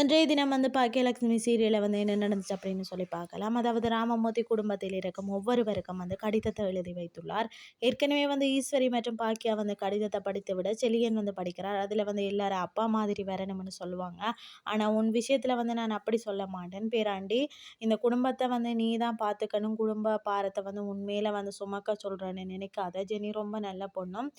இன்றைய தினம் வந்து பாக்கியலட்சுமி சீரியலில் வந்து என்ன நடந்துச்சு அப்படின்னு சொல்லி பார்க்கலாம். அதாவது ராமமூர்த்தி குடும்பத்தில் இருக்கும் ஒவ்வொருவருக்கும் வந்து கடிதத்தை எழுதி வைத்துள்ளார். ஏற்கனவே வந்து ஈஸ்வரி மற்றும் பாக்கியா வந்து கடிதத்தை படித்து விட செலியன் வந்து படிக்கிறார். அதில் வந்து எல்லாரும் அப்பா மாதிரி வரணும்னு சொல்லுவாங்க. ஆனால் உன் விஷயத்தில் வந்து நான் அப்படி சொல்ல மாட்டேன். பேராண்டி இந்த குடும்பத்தை வந்து நீ தான் பார்த்துக்கணும். குடும்ப பாரத்தை வந்து உண்மையில் வந்து சுமக்க சொல்கிறேன்னு நினைக்காத. ஜெனி ரொம்ப நல்ல பொண்ணும்.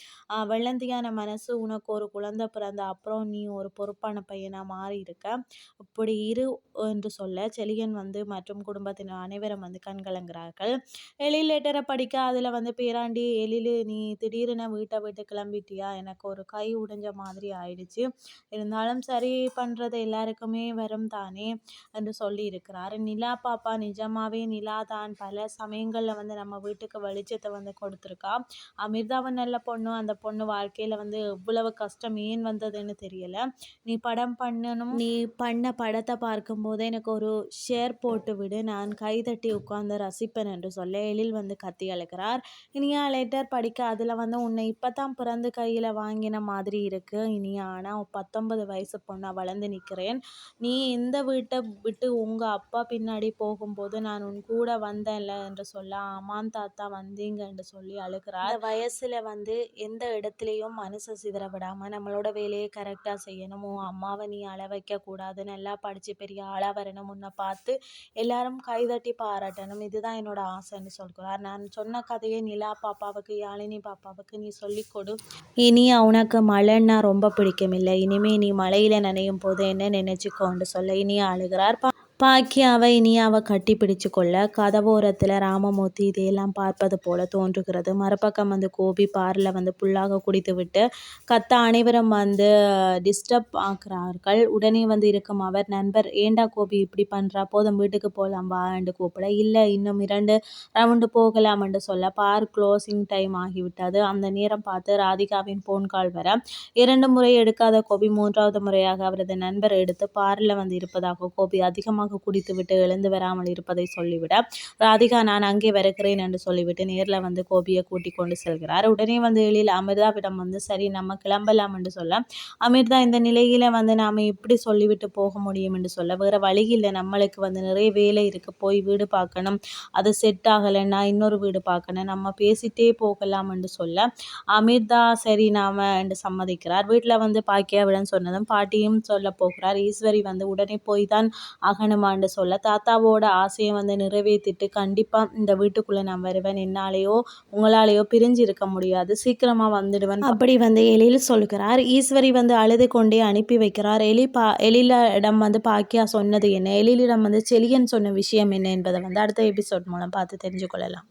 வெள்ளந்தியான மனசு உனக்கு ஒரு குழந்தை பிறந்த அப்புறம் நீ ஒரு பொறுப்பான பையனாக மாறி இருக்க அப்படி இரு என்று சொல்ல செலியன் வந்து மற்றும் குடும்பத்தினர் அனைவரும் வந்து கண்கலங்குறார்கள் எழில் லெட்டரை படிக்க அதில் வந்து பேராண்டி எழிலு நீ திடீரென வீட்டை விட்டு கிளம்பிட்டியா? எனக்கு ஒரு கை உடைஞ்ச மாதிரி ஆயிடுச்சு. இருந்தாலும் சரி பண்ணுறது எல்லாருக்குமே வரும் தானே என்று சொல்லி இருக்கிறார். நிலா பாப்பா நிஜமாவே நிலா தான். பல சமயங்களில் வந்து நம்ம வீட்டுக்கு வெளிச்சத்தை வந்து கொடுத்துருக்கா. அமிர்தாவும் நல்ல பொண்ணு. அந்த பொண்ணு வாழ்க்கையில் வந்து எவ்வளவு கஷ்டம் ஏன் வந்ததுன்னு தெரியல. நீ படம் பண்ணணும். நீ பண்ண படத்தை பார்க்கும்போது எனக்கு ஒரு ஷேர் போட்டு விடு. நான் கைதட்டி உட்கார்ந்து ரசிப்பேன் என்று சொல்ல எழில் வந்து கத்தி அழைக்கிறார் இனியா லெட்டர் படிக்க அதில் வந்து உன்னை இப்போ தான் பிறந்து கையில் வாங்கின மாதிரி இருக்குது இனியா ஆனால் பத்தொன்பது வயசு பொண்ணாக வளர்ந்து நிற்கிறேன் நீ இந்த வீட்டை விட்டு உங்கள் அப்பா பின்னாடி போகும்போது நான் உன் கூட வந்தேன்ல என்று சொல்ல ஆமான் தாத்தா வந்தீங்க என்று சொல்லி அழுகிறார். வயசில் வந்து எந்த இடத்துலையும் மனசை சிதற விடாமல் நம்மளோட வேலையை கரெக்டாக செய்யணும். அம்மாவை நீ அள வைக்கக்கூடாது நல்லா படித்து பெரிய ஆளாக வரணும். உன்னை பார்த்து எல்லாரும் கைதட்டி பாராட்டணும். இதுதான் என்னோட ஆசைன்னு சொல்கிறார் நான் சொன்ன கதையை நிலா பாப்பாவுக்கு யாழினி பாப்பாவுக்கு நீ சொல்லிக் கொடு. இனி அவனுக்கு மழைன்னா ரொம்ப பிடிக்குமில்லை. இனிமே நீ மழையில் நனையும் போது என்ன நினைச்சுக்கோன்னு சொல்ல. இனி அழுகிறார் பாக்கியாவை இனியாவை கட்டி பிடிச்சு கொள்ள கதவோரத்தில் ராமமூர்த்தி இதையெல்லாம் பார்ப்பது போல தோன்றுகிறது. மறுபக்கம் வந்து கோபி பாரில் வந்து புல்லாக குடித்து விட்டு கத்த அனைவரும் வந்து டிஸ்டர்ப் ஆக்குறார்கள். உடனே வந்து இருக்கும் அவர் நண்பர் ஏண்டா கோபி இப்படி பண்ணுறா போதும் வீட்டுக்கு போகலாம் வா என்று கூப்பிட இல்லை இன்னும் இரண்டு ரவுண்டு போகலாம் என்று சொல்ல பார் க்ளோசிங் டைம் ஆகிவிட்டது. அந்த நேரம் பார்த்து ராதிகாவின் ஃபோன் கால் வர இரண்டு முறை எடுக்காத கோபி மூன்றாவது முறையாக அவரது நண்பர் எடுத்து பாரில் வந்து இருப்பதாக கோபி அதிகமாக அதிகமாக குடித்துவிட்டு எழுந்து வராமல் இருப்பதை சொல்லிவிட ராதிகா நான் அங்கே வருகிறேன் என்று சொல்லிவிட்டு நேரில் வந்து கோபியை கூட்டிக் கொண்டு செல்கிறார். உடனே வந்து எழில் அமிர்தாவிடம் வந்து சரி நம்ம கிளம்பலாம் என்று சொல்ல அமிர்தா இந்த நிலையில வந்து நாம இப்படி சொல்லிவிட்டு போக முடியும் என்று சொல்ல வேற வழி இல்லை நம்மளுக்கு வந்து நிறைய வேலை இருக்கு. போய் வீடு பார்க்கணும். அது செட் ஆகலைன்னா இன்னொரு வீடு பார்க்கணும். நம்ம பேசிட்டே போகலாம் என்று சொல்ல அமிர்தா சரி நாம என்று சம்மதிக்கிறார். வீட்டில் வந்து பாக்கியாவிடம் சொன்னதும் பாட்டியும் சொல்ல போகிறார். ஈஸ்வரி வந்து உடனே போய் தான் ஆகணும் வேணுமான்னு சொல்ல தாத்தாவோட ஆசையை வந்து நிறைவேற்றிட்டு கண்டிப்பாக இந்த வீட்டுக்குள்ளே நான் வருவேன். என்னாலேயோ உங்களாலேயோ பிரிஞ்சு இருக்க முடியாது. சீக்கிரமாக வந்துடுவேன். அப்படி வந்து எழில் சொல்கிறார் ஈஸ்வரி வந்து அழுது கொண்டே அனுப்பி வைக்கிறார். எலி பா எழிலிடம் வந்து பாக்கியா சொன்னது என்ன? எழிலிடம் வந்து செலியன் சொன்ன விஷயம் என்ன? என்பதை வந்து அடுத்த எபிசோட் மூலம் பார்த்து தெரிஞ்சு கொள்ளலாம்